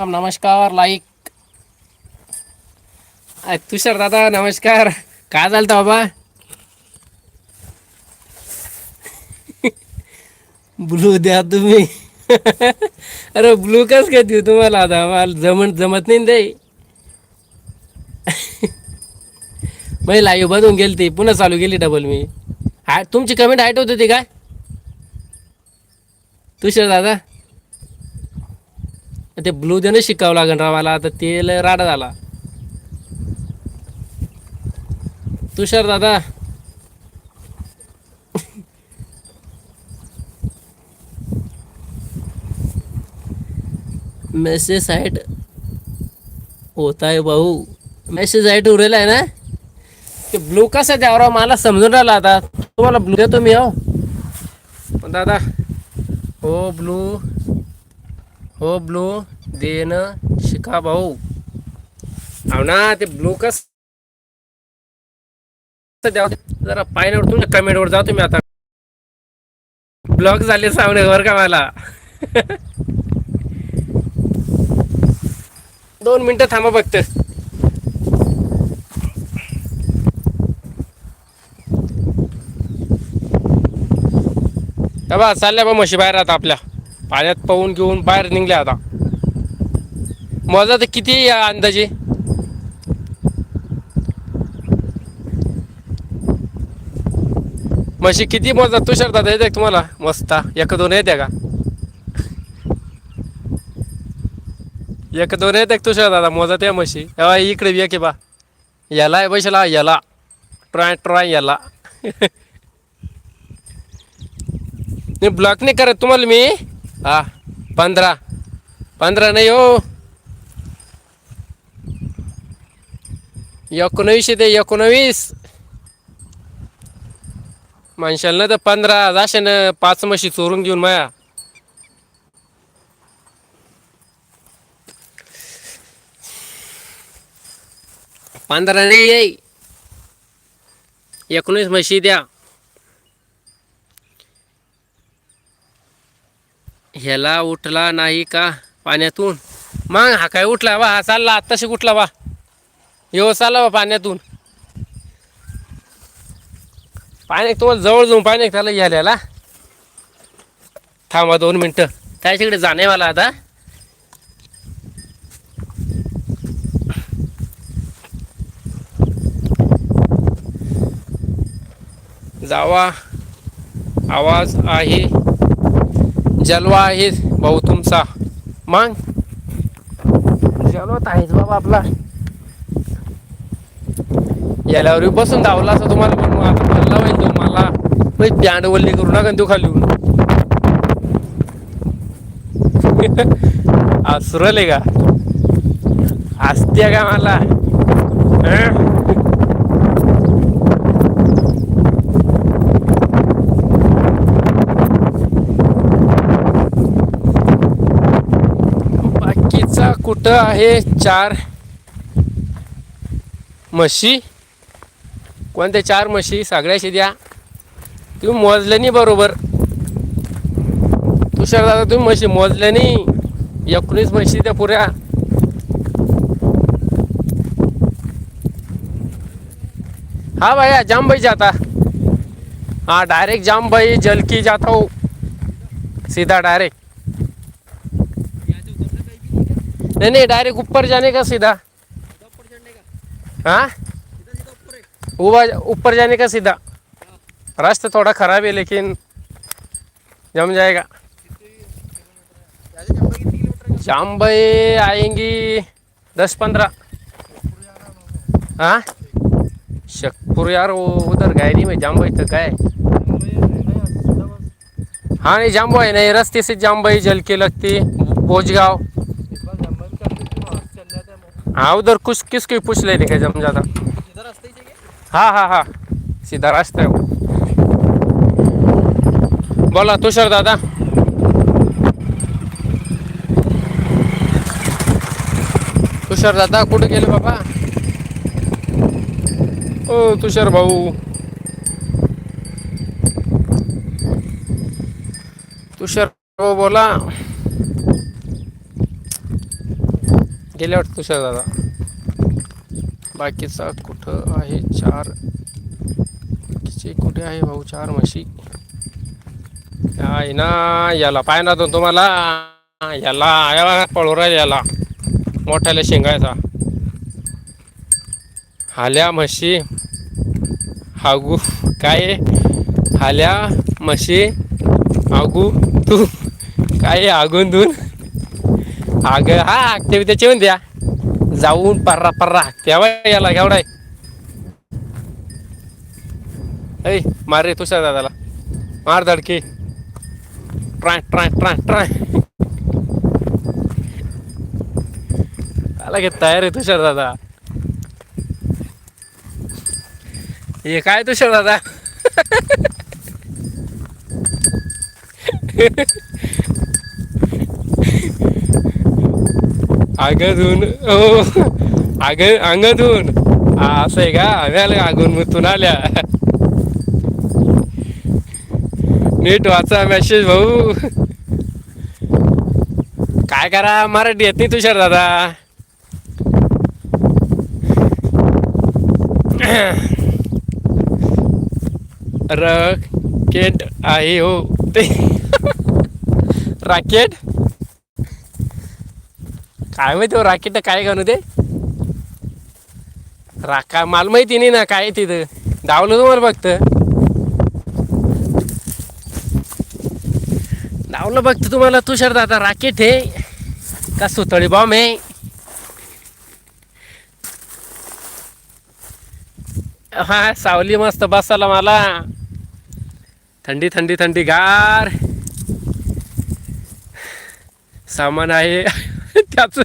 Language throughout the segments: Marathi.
नमस्कार लाईक तुषार दादा नमस्कार. काय झालं बाबा? ब्लू द्या तुम्ही. अरे ब्लू कस काय देऊ तुम्हाला आता? मला जमत जमत नाही ते. मी लाईव्ह बदून गेली ती पुन्हा चालू गेली डबल मी. हा तुमची कमेंट हाईट होती काय तुषार दादा? ते ब्लू देणं शिकावं लागेल राव मला आता ते लय राडा झाला. तुषार दादा. मेसेज साईट होत आहे भाऊ. मेसेज साईट उरेल आहे ना? ते ब्लू कसं द्यावं राव? मला समजून राहिला आता. तुम्हाला ब्लू देतो मी हो. पण दादा हो ब्लू हो ब्लू. देणं शिका भाऊ. हो ना ते ब्लू कस द्यावं जरा पायनावर तुमच्या कमेंटवर जातो मी आता. ब्लॉक झाले सामने वर का मला? दोन मिनिटं थांबा फक्त. बा चालल्या बा म्हशी बाहेर आता आपल्या. पाण्यात पाहून घेऊन बाहेर निघले आता. मजा तर किती या अंदाजे? म्हशी किती मजा तुषार दादा येते तुम्हाला. मस्त. एक दोन येते का? एक दोन येते तुषार दादा मजा त्या म्हशी. तेव्हा इकडे बी एक बा. याला आहे बसला याला. ट्राय ट्राय याला. नाही ब्लॉक नाही करत तुम्हाला मी. हा पंधरा. पंधरा नाही हो. एकोणवीस येते एकोणवीस. माणसाला तर पंधरा जाशे ना पाच म्हशी चोरून घेऊन माया. पंधरा नाही येई एकोणीस म्हशी द्या. ह्याला उठला नाही का पाण्यातून? मग हा काय उठला बा? हा चालला. आत्ताशी उठला बा? यो चालला बा पाण्यातून. पाण्यात तुम्हाला जवळ जाऊन पाणी त्याला घ्यायला थांबा दोन मिनटं. त्याच्याकडे जाणे मला आता? जावा. आवाज आहे. जलवा आहे भाऊ तुमचा. मग? जलवत आहेच बाबा आपला. याल्यावर बसून धावला असं तुम्हाला पण आता खाल्ला होईल तो मला. पॅन्ट वल्ली करू नका तू खाली असुरले का? असते का मला हं? कुठं आहे चार म्हशी. कोणत्या चार म्हशी? सगळ्याशी द्या. तुम्ही मोजलं नाही बरोबर. तुषार दादा तुम्ही म्हशी मोजलं नाही. एकोणीस म्हशी त्या पुऱ्या. हा भैया जामबाई जाता हाँ डायरेक्ट जामबाई जलकी जाता हूँ सीधा डायरेक्ट नहीं नहीं, डायरेक्ट ऊपर जाने का सीधा। हाँ? ऊपर जाने का सीधा। रास्ता थोड़ा खराब है, लेकिन जम जाएगा। जामबाई आएँगी दस पंद्रह। हाँ? शकपुर यार, वो उधर गए नहीं मैं जामबाई तक गए। हाँ नहीं, जामबाई नहीं, रास्ते से जामबाई जल के लगती, भोजगांव। हाँ उधर कुछ किसको पूछ लेने का जम जाता। हाँ हाँ हाँ। सीधा रास्ता है। बोला, तुषार दादा। तुषार दादा, कुठे गेले बाबा? ओ, तुषार भाऊ। तुषार भाऊ बोला गेल्या वाटतं तुषार दादा? बाकीचा कुठं आहे? चार. बाकीचे कुठे आहे भाऊ? चार म्हशी. आहे ना याला पाय ना तो तुम्हाला. याला याला पळोरा याला. मोठ्याला शेंगायचा. हाल्या म्हशी. हागू काय? हाल्या म्हशी. हागू तू. काय? आहे? दून. अग हा हा हागते त्याचे येऊन द्या. जाऊन पर्रा पर्रा तेव्हा याला घेवडाय ऐ मार रे तुषार दादाला. मार धडकी. Try try try try. आला घेत तयार आहे तुषार दादा. हे काय तुषार दादा? आगधून हो. आग अंगधून. असं आहे का? आम्हाला आगून मुतून आल्या. नीट वाचा मेसेज भाऊ. काय करा? मराठी येत नाही तुषार दादा. रकेट आहे हो. ते. राकेट? काय माहिती हो राकेट काय घालू ते? राका माल माहिती नाही ना काय तिथं? धावलं तुम्हाला फक्त. धावलं बघतं तुम्हाला तुषार दादा राकेट आहे का सुतळी बॉम्ब आहे हा सावली मस्त बसायला मला. थंडी थंडी थंडी गार. सामान आहे. त्याच.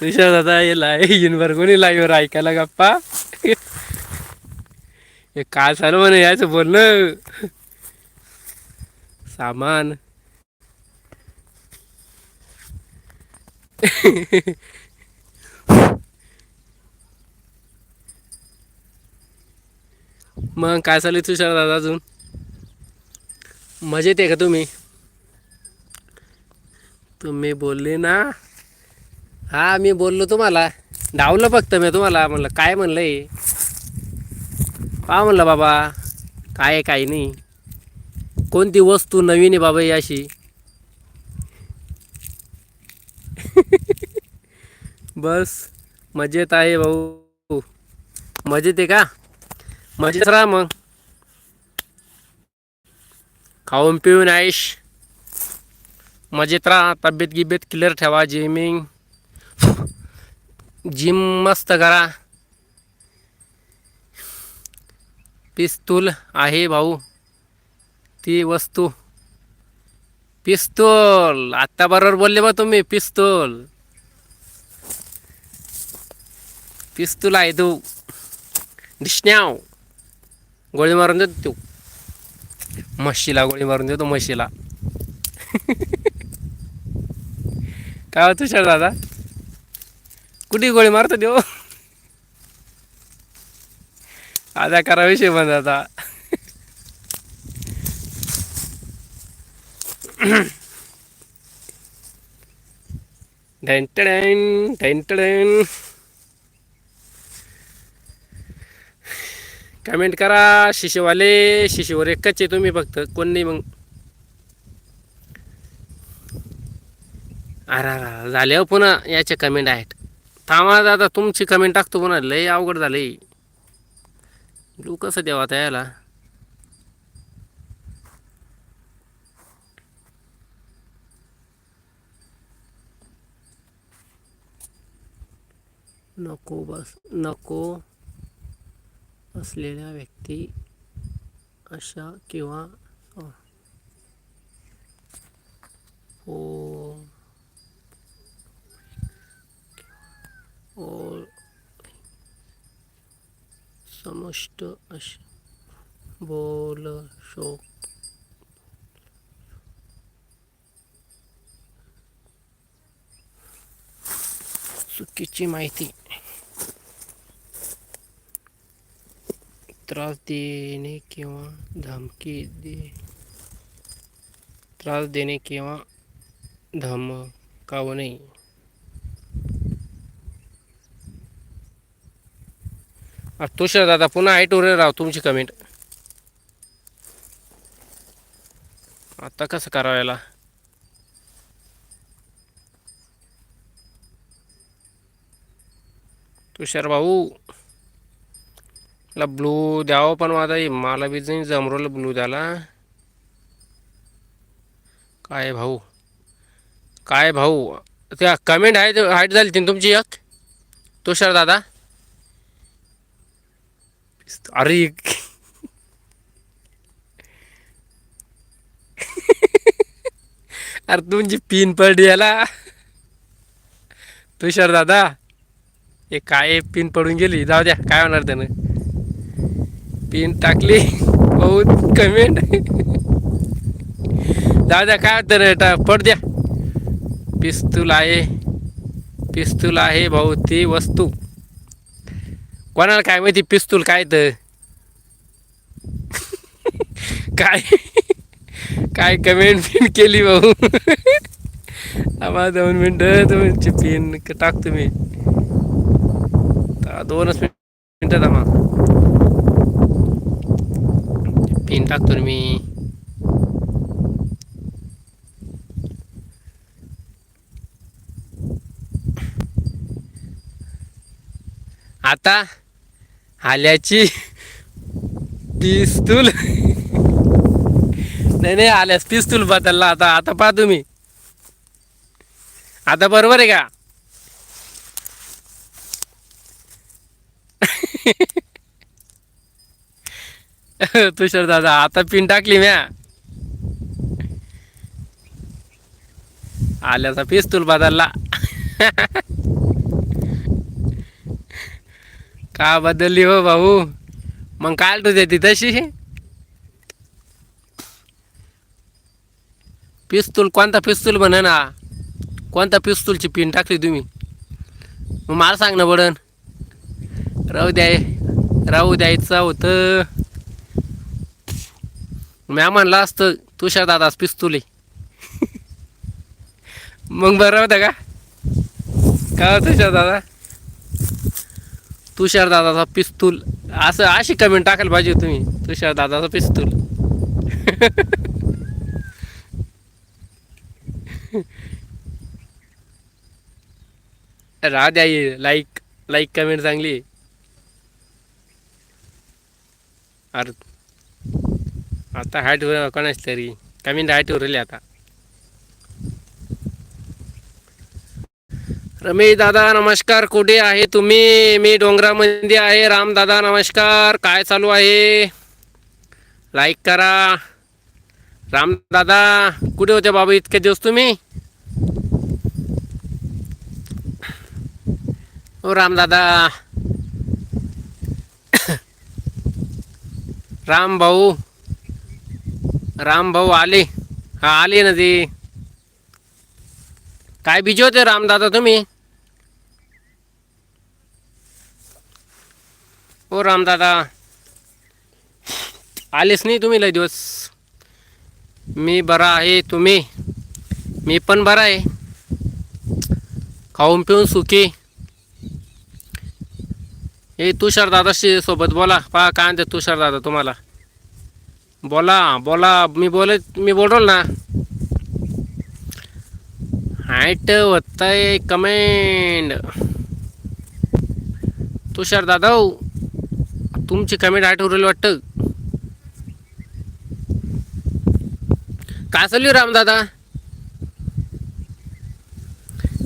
तुषार दादा हे लाय इनवर कोणी लाईव्हवर ऐकायला गप्पा? हे काय झालं म्हणे? यायचं बोलणं. सामान. मग काय चालू तुषार दादा अजून? मजेत आहे का तुम्ही? तुम्ही बोलले ना. हा मी बोललो तुम्हाला. डावलं फक्त मी तुम्हाला. म्हणलं काय म्हणलं हे का म्हणलं बाबा काय आहे काय नाही. कोणती वस्तू नवीन आहे बाबा ही अशी? बस मजेत आहे भाऊ. मजेत आहे का? मजेत राहा मग. खाऊन पिऊन आईश. मजेत राहा तब्येत गिब्येत क्लिअर ठेवा जिमिंग. जिम मस्त करा. पिस्तूल आहे भाऊ. ती वस्तू. पिस्तूल. आत्ता बरोबर बोलले बा तुम्ही पिस्तूल. पिस्तूल आहे तू. डिशन्याव गोळी मारून देतो. तू म्हशीला गोळी मारून देतो म्हशीला. काय होतं तुषार दादा? कुठे गोळी मारतो देव आता करा विषय बंद आता. ढेंटडेन ढेंटडेन कमेंट करा शिशुवाले शिशुवर एकच आहे तुम्ही फक्त. कोण नाही मग? अरे अरे झाले हो पुन्हा याचे कमेंट आहेत. थांबा दादा तुमची कमेंट टाकतो पुन्हा. लय अवघड झाले लू कसं देवा आता याला. नको बस नको. असलेल्या व्यक्ती अशा किंवा ओ ओ समष्ट अश बोल शोक चुकीची माहिती. त्रास देणे किंवा धमकी दे त्रास देणे किंवा धमकावणे. तुषार दादा पुन्हा हाईट वर राव तुमची कमेंट आता कसं करावं तुषार भाऊ ला ब्लू द्यावं पण माझा मला बी नाही जमरोला ब्लू द्याला काय भाऊ? काय भाऊ? त्या कमेंट आहे हाईट झाली ती तुमची एक. तुषार दादा. अरे. अरे तुमची पिन पडली याला. तुषार दादा. हे काय पिन पडून गेली? जाऊ द्या काय होणार त्यानं? पिन टाकली. बहुत कमेंट दादा द्या काय होतं रे टा- पड द्या. पिस्तूल आहे. पिस्तूल आहे भाऊ ती वस्तू. कोणाला काय माहिती पिस्तूल काय तर? काय? काय कमेंट पिन केली भाऊ? आम्हाला दोन मिनटं. तुमची पिन टाकतो मी दोनच मिनटात आम्हाला तीन टाकतो मी आता आल्याची पिस्तूल नाही नाही आल्यास पिस्तूल बदलला आता आता पहा तुम्ही आता बरोबर आहे का तुषार दादा आता पिन टाकली म्या. आल्याचा पिस्तूल बदलला. का बदलली हो भाऊ? मग काय तू देते तशी? पिस्तूल कोणता पिस्तूल म्हण ना? कोणता पिस्तूलची पिन टाकली तुम्ही? मग मला सांग ना बडन राहू द्याय राहू द्यायचं होतं. म्या म्हणलं असतं तुषार दादाच पिस्तूल आहे. मग बरं होतं का? का तुषार दादा? तुषार दादाचा पिस्तूल असं अशी कमेंट टाकायला पाहिजे तुम्ही. तुषार दादाचा पिस्तूल. राह द्या लाईक लाईक कमेंट चांगली आहे. अरे आता हाईट कोणाच तरी. कमी हाईट उरली आता. रमेश दादा नमस्कार. कुठे आहे तुम्ही? मी डोंगरामध्ये आहे. राम दादा नमस्कार. काय चालू आहे? लाईक करा. राम दादा कुठे होते बाबा इतके दिवस तुम्ही? ओ राम दादा. राम भाऊ. राम भाऊ आले. हा आले ना ते. काय बीजे होते रामदादा तुम्ही? हो, ओ रामदादा आलेच नाही तुम्ही लय दिवस. मी बरा आहे तुम्ही? मी पण बरा आहे. खाऊन पिऊन सुखी. हे तुषार दादाशी सोबत बोला. पहा काय म्हणते तुषार दादा तुम्हाला? बोला बोला मी बोल मी बोलल ना. हाईट आहे कमेंट तुषार दादा तुमची कमेंट हाईट उरेल वाटतं. काय चालू आहे रामदादा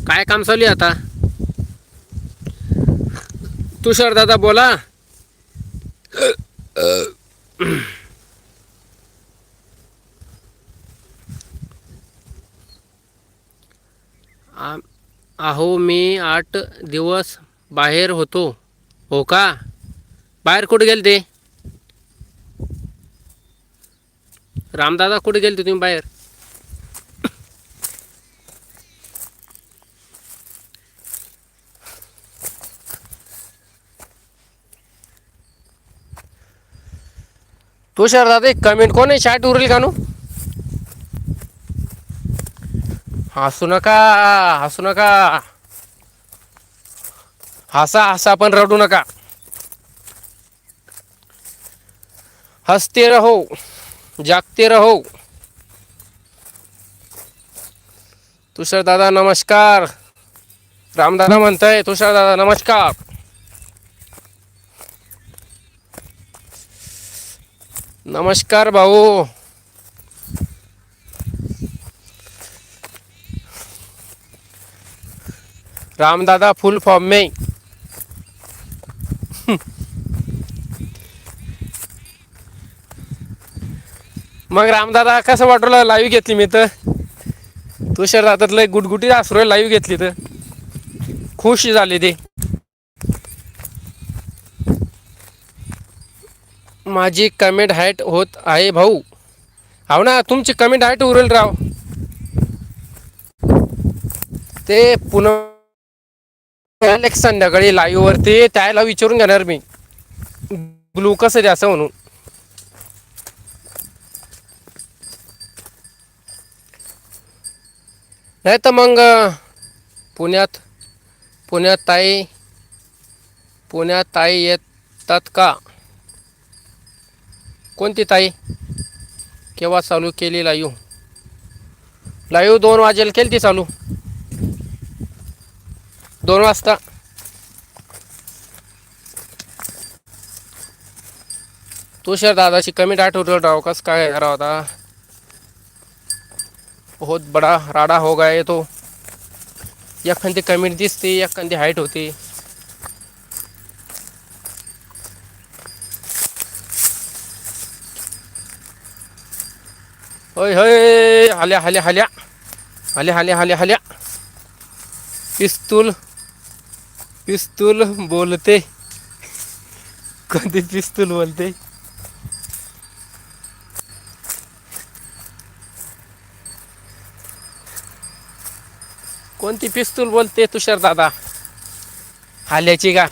काय काम चालू आहे आता? तुषार दादा बोला. आ- अहो मी आठ दिवस बाहेर होतो. हो का? बाहेर कुठे गेले ते रामदादा कुठे गेले तुम्ही बाहेर? तुषार दादा एक कमेंट कोण आहे? शाट उरेल का नु? हसू नका हसू नका. हसा हसा पण रडू नका. हसते रहो जागते रहो. तुषार दादा नमस्कार. रामदादा म्हणताय तुषार दादा नमस्कार. नमस्कार भाऊ. रामदादा फुल फॉर्म में. मग रामदादा कसं वाटलं लाईव्ह घेतली मी तर. तुषार दादात लय गुटगुटी असू लाईव्ह घेतली तर. खुश झाली ते. माझी कमेंट हाईट होत आहे भाऊ. हो ना तुमची कमेंट हाईट उरेल राव. ते पुन्हा संध्याकाळी लाईव्ह वरती त्याला विचारून घेणार मी. ग्लू कसं द्यायचं म्हणून. नाही तर मग पुण्यात पुण्यात ताई पुण्यात ताई येतात का? कोणती ताई? केव्हा चालू केली लाईव्ह लाईव्ह दोन वाजेल केली ती चालू? दोन वाजता. तुषार दादाशी कमेंट आठवतो राव कस काय करा होता बहुत बडा राडा हो गया ये तो. एखादी कमेंट दिसते एखादी हाईट होती. होय होय हल्या हाल्या हाल्या. हाल्या हाल्या हाल्या हाल्या. पिस्तूल. पिस्तूल बोलते. कोणती पिस्तूल बोलते? कोणती पिस्तूल बोलते तुषार दादा? हाल्याची का?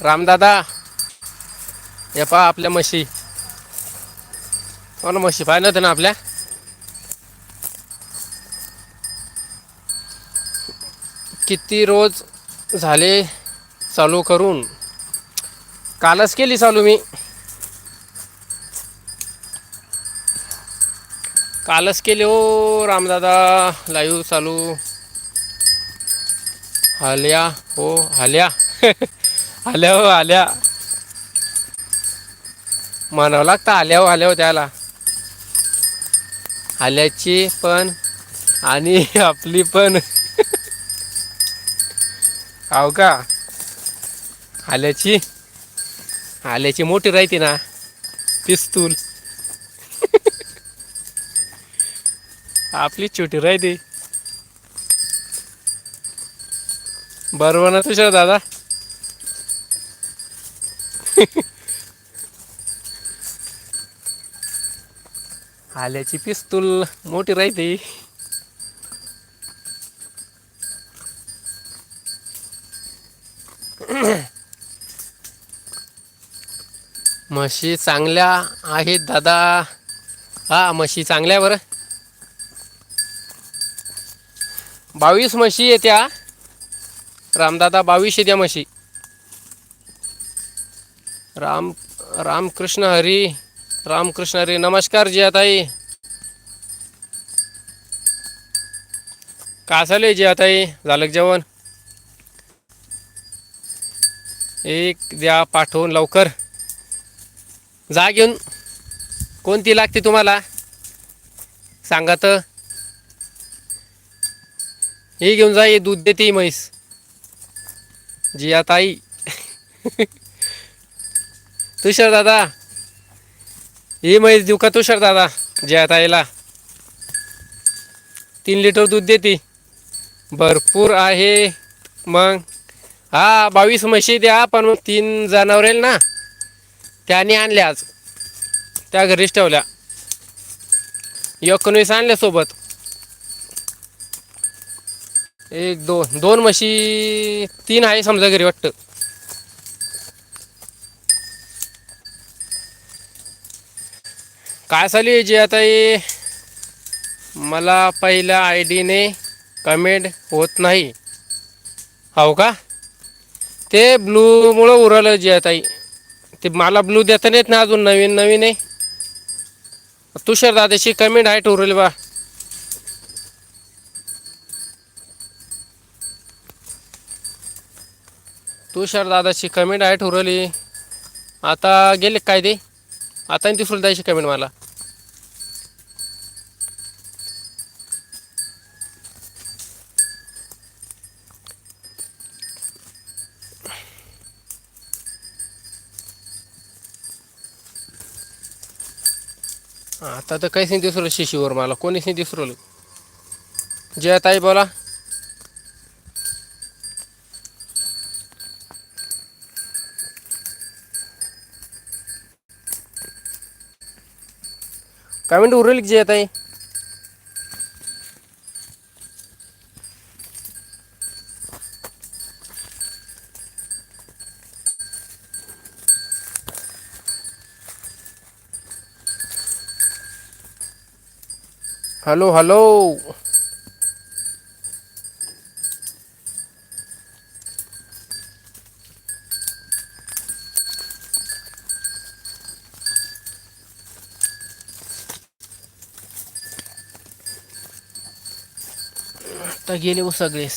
रामदादा हे पहा आपल्या म्हशी. कोण म्हशी पाहिलं होतं ना आपल्या? किती रोज झाले चालू करून? कालच केली चालू मी. कालच केले हो रामदादा लाईव्ह चालू. आल्या हो आल्या आल्या हो आल्या म्हणावं लागतं आल्या हो आल्या हो त्याला. आल्याची पण आणि आपली पण. हो का? आल्याची? आल्याची मोठी राहते ना. पिस्तूल. आपली छोटी राहते. बरोबर ना तुझ्या दादा? आल्याची पिस्तूल मोठी राहते. म्हशी चांगल्या आहेत दादा. हा म्हशी चांगल्या बरं. बावीस म्हशी येत्या रामदादा बावीस येत्या म्हशी. राम रामकृष्ण हरी रामकृष्ण हरी नमस्कार जियाताई. कासाले चालू जियाताई? झालं जेवण? एक द्या पाठवून लवकर. जा घेऊन कोणती लागते तुम्हाला? सांगा तर. हे घेऊन जा हे दूध देते ही म्हैस. जिया ताई तुषार दादा. ही म्हैस देऊ का तुषार दादा? जिया ताईला तीन लिटर दूध देते. भरपूर आहे. मग. हा बावीस म्हशी द्या पण मग तीन जनावर येईल ना? त्याने आणल्या आज. त्या घरीच ठेवल्या. एकोणवीस आणल्या सोबत. एक दोन दोन म्हशी तीन आहे समजा घरी वाटतं. काय चालू आहे जी आता हे? मला पहिल्या आय डीने कमेंट होत नाही. हो का? ते ब्लूमुळं उरलं जी ताई ते मला ब्लू देता नाहीत ना अजून नवीन नवीन आहे. तुषार दादाची कमेंट आहे उरली बा. तुषार दादाची कमेंट आहे ठरवली आता गेले काय ते? आता आणि तिसरी द्यायची कमेंट मला. आता तर काहीच नाही दिसलं शिशीवर मला. कोणीच नाही दिसरवलं जय ताई बोला. काय म्हणते उरली की जय ताई? Hello hello. आता गेले हो सगळे.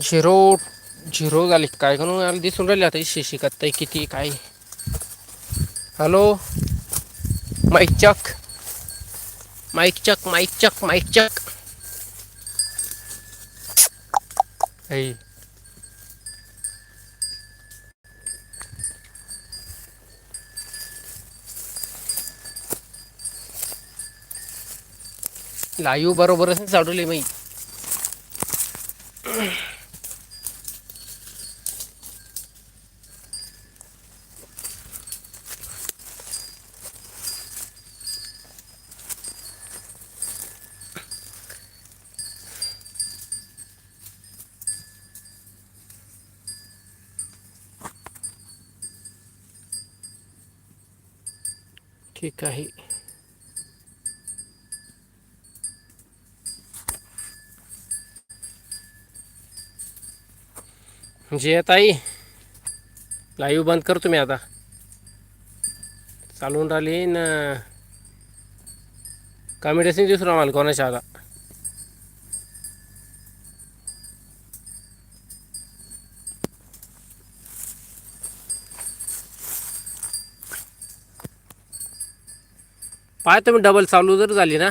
झिरो झिरो झाले. काय करून दिसून राहिले आता शिशिकात किती काय? Hello. Mic check mic check mic check mic check ऐ लाईव्ह बरोबरच चालवली मी. ठीक आहे. जे ताई लाईव्ह बंद कर तुम्ही आता. चालून राहिली ना कमेंटच नाही दिसून आम्हाला कोणाच्या आता. पाहतो मी डबल चालू जर झाली ना.